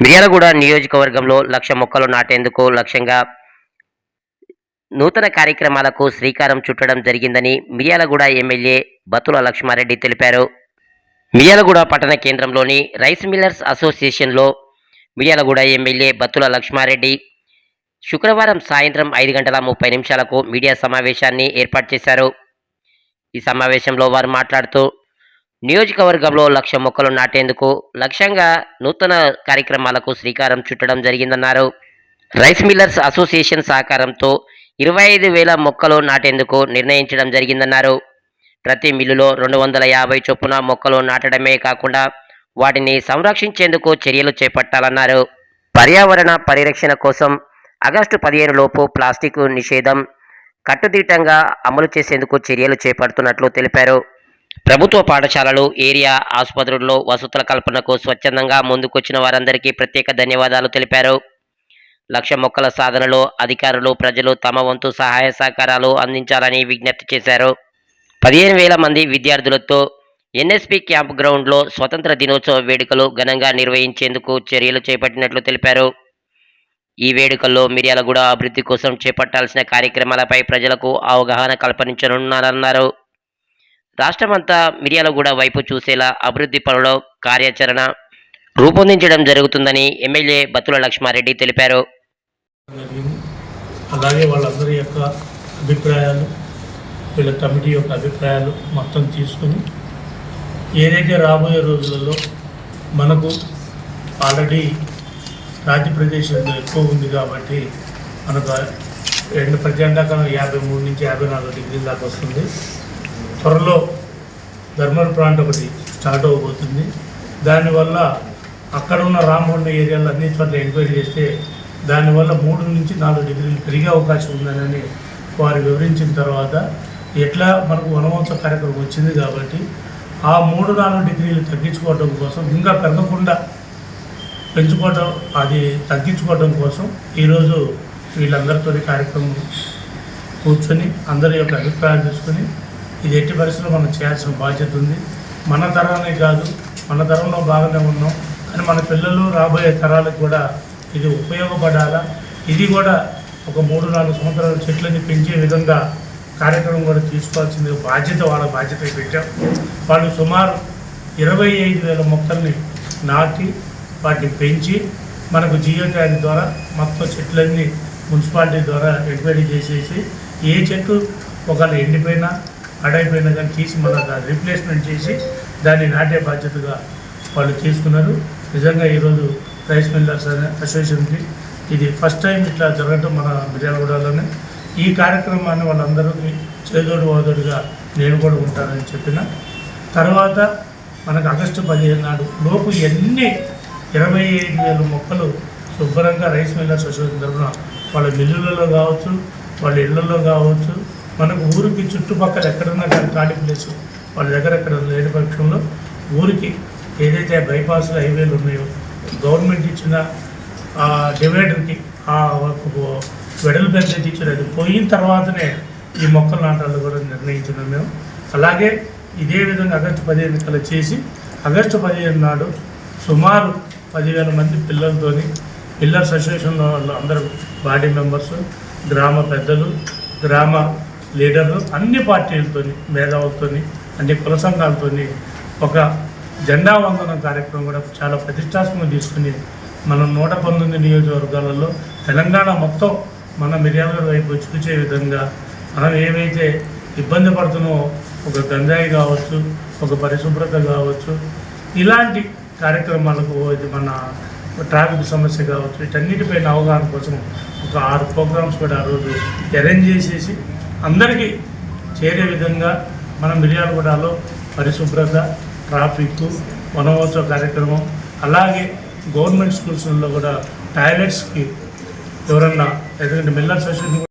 మిర్యాలగూడ నియోజకవర్గంలో లక్ష మొక్కలు నాటేందుకు లక్ష్యంగా నూతన కార్యక్రమాలకు శ్రీకారం చుట్టడం జరిగిందని మిర్యాలగూడ ఎమ్మెల్యే బతుల లక్ష్మారెడ్డి తెలిపారు. మిర్యాలగూడ పట్టణ కేంద్రంలోని రైస్ మిల్లర్స్ అసోసియేషన్లో మిర్యాలగూడ ఎమ్మెల్యే బత్తుల లక్ష్మారెడ్డి శుక్రవారం సాయంత్రం ఐదు గంటల ముప్పై నిమిషాలకు మీడియా సమావేశాన్ని ఏర్పాటు చేశారు. ఈ సమావేశంలో వారు మాట్లాడుతూ నియోజకవర్గంలో లక్ష మొక్కలు నాటేందుకు లక్ష్యంగా నూతన కార్యక్రమాలకు శ్రీకారం చుట్టడం జరిగిందన్నారు. రైస్ మిల్లర్స్ అసోసియేషన్ సహకారంతో ఇరవై ఐదు వేల మొక్కలు నాటేందుకు నిర్ణయించడం జరిగిందన్నారు. ప్రతి మిల్లులో రెండు వందల యాభై చొప్పున మొక్కలు నాటడమే కాకుండా వాటిని సంరక్షించేందుకు చర్యలు చేపట్టాలన్నారు. పర్యావరణ పరిరక్షణ కోసం ఆగస్టు పదిహేను లోపు ప్లాస్టిక్ నిషేధం కట్టుదిట్టంగా అమలు చేసేందుకు చర్యలు చేపడుతున్నట్లు తెలిపారు. ప్రభుత్వ పాఠశాలలు ఏరియా ఆసుపత్రుల్లో వసతుల కల్పనకు స్వచ్ఛందంగా ముందుకొచ్చిన వారందరికీ ప్రత్యేక ధన్యవాదాలు తెలిపారు. లక్ష మొక్కల సాధనలో అధికారులు ప్రజలు తమ వంతు సహాయ సహకారాలు అందించాలని విజ్ఞప్తి చేశారు. పదిహేను వేల మంది విద్యార్థులతో ఎన్ఎస్పి క్యాంప్ గ్రౌండ్లో స్వతంత్ర దినోత్సవ వేడుకలు ఘనంగా నిర్వహించేందుకు చర్యలు చేపట్టినట్లు తెలిపారు. ఈ వేడుకల్లో మిర్యాలగూడ అభివృద్ధి కోసం చేపట్టాల్సిన కార్యక్రమాలపై ప్రజలకు అవగాహన కల్పించనున్నారన్నారు రాష్ట్రమంతా మిర్యాలగూడ వైపు చూసేలా అభివృద్ధి పనుల కార్యాచరణ రూపొందించడం జరుగుతుందని ఎమ్మెల్యే బతుల లక్ష్మారెడ్డి తెలిపారు. అలాగే వాళ్ళందరి యొక్క అభిప్రాయాలు వీళ్ళ కమిటీ యొక్క అభిప్రాయాలు మొత్తం తీసుకుని ఏదైతే రాబోయే రోజులలో మనకు ఆల్రెడీ రాజ్య ప్రదేశంలో ఎక్కువ ఉంది కాబట్టి మనకు రెండు ప్రత్యండాకాలం యాభై మూడు నుంచి యాభై నాలుగు డిగ్రీల దాకా వస్తుంది. త్వరలో థర్మల్ ప్లాంట్ ఒకటి స్టార్ట్ అవ్వబోతుంది. దానివల్ల అక్కడ ఉన్న రామగుండ ఏరియాలో అన్ని చోట్ల ఎంక్వైరీ చేస్తే దానివల్ల మూడు నుంచి నాలుగు డిగ్రీలు పెరిగే అవకాశం ఉందని వారు వివరించిన తర్వాత ఎట్లా మనకు వనమోత్సవ కార్యక్రమం వచ్చింది కాబట్టి ఆ మూడు నాలుగు డిగ్రీలు తగ్గించుకోవడం కోసం ఇంకా పెరగకుండా పెంచుకోవడం అది తగ్గించుకోవడం కోసం ఈరోజు వీళ్ళందరితో కార్యక్రమం కూర్చొని అందరి యొక్క అభిప్రాయం తీసుకొని ఇది ఎట్టి పరిస్థితుల్లో మనం చేయాల్సిన బాధ్యత ఉంది. మన తరానే కాదు మన తరంలో బాగానే ఉన్నాం. కానీ మన పిల్లలు రాబోయే తరాలకు కూడా ఇది ఉపయోగపడాలా? ఇది కూడా ఒక మూడు నాలుగు సంవత్సరాలు చెట్లని పెంచే విధంగా కార్యక్రమం కూడా తీసుకోవాల్సింది బాధ్యత వాళ్ళ బాధ్యత పెట్టాం. వాళ్ళు సుమారు ఇరవై ఐదు వేల మొక్కల్ని నాటి వాటిని పెంచి మనకు జియో ట్యాగ్ ద్వారా మొత్తం చెట్లన్నీ మున్సిపాలిటీ ద్వారా ఎంక్వైరీ చేసేసి ఏ చెట్టు ఒకవేళ ఎండిపోయినా అడైపోయినా కానీ తీసి మన దాన్ని రీప్లేస్మెంట్ చేసి దాన్ని నాటే బాధ్యతగా వాళ్ళు తీసుకున్నారు. నిజంగా ఈరోజు రైస్ మిల్లర్స్ అసోసియేషన్కి ఇది ఫస్ట్ టైం ఇట్లా జరగటం మన మిర్యాలగూడలోనే ఈ కార్యక్రమాన్ని వాళ్ళందరికీ చేదోడు వాదోడుగా నేను కూడా ఉంటానని చెప్పిన. తర్వాత మనకు ఆగస్టు పదిహేను నాడు లోపు ఎన్ని ఇరవై ఐదు వేల మొక్కలు శుభ్రంగా రైస్ మిల్లర్స్ అసోసియేషన్ తరఫున వాళ్ళ మిల్లులలో కావచ్చు వాళ్ళ ఇళ్ళలో కావచ్చు మనకు ఊరికి చుట్టుపక్కల ఎక్కడున్నా కానీ ఖాళీ ప్లేస్ వాళ్ళ దగ్గర ఎక్కడ లేని పక్షంలో ఊరికి ఏదైతే బైపాస్ హైవేలు ఉన్నాయో గవర్నమెంట్ ఇచ్చిన ఆ డివైడర్కి ఆ వెడలు పెద్ద ఇచ్చిన అది పోయిన తర్వాతనే ఈ మొక్కలు నాటాలు కూడా నిర్ణయించినాం మేము. అలాగే ఇదే విధంగా ఆగస్టు పదిహేను కల చేసి ఆగస్టు పదిహేను నాడు సుమారు పదివేల మంది పిల్లలతోని పిల్లర్స్ అసోసియేషన్ వాళ్ళు అందరూ బాడీ మెంబర్స్ గ్రామ పెద్దలు గ్రామ లీడర్లు అన్ని పార్టీలతోని మేధావులతోని అన్ని కుల సంఘాలతో ఒక జెండా వందనం కార్యక్రమం కూడా చాలా ప్రతిష్టాత్మకంగా తీసుకుని మనం నూట పంతొమ్మిది నియోజకవర్గాలలో తెలంగాణ మొత్తం మన మిర్యాల వైపు చూచే విధంగా మనం ఏవైతే ఇబ్బంది పడుతున్నామో ఒక గంజాయి కావచ్చు ఒక పరిశుభ్రత కావచ్చు ఇలాంటి కార్యక్రమాలకు ఇది మన ట్రాఫిక్ సమస్య కావచ్చు వీటన్నిటిపైన అవగాహన కోసం ఒక ఆరు ప్రోగ్రామ్స్ కూడా ఆ రోజు అరేంజ్ చేసేసి అందరికీ చేరే విధంగా మన మిర్యాలగూడలో పరిశుభ్రత ట్రాఫిక్ వనమహోత్సవ కార్యక్రమం అలాగే గవర్నమెంట్ స్కూల్స్లో కూడా టాయిలెట్స్కి ఎవరన్నా ఎందుకంటే మిల్లర్ సొసైటీ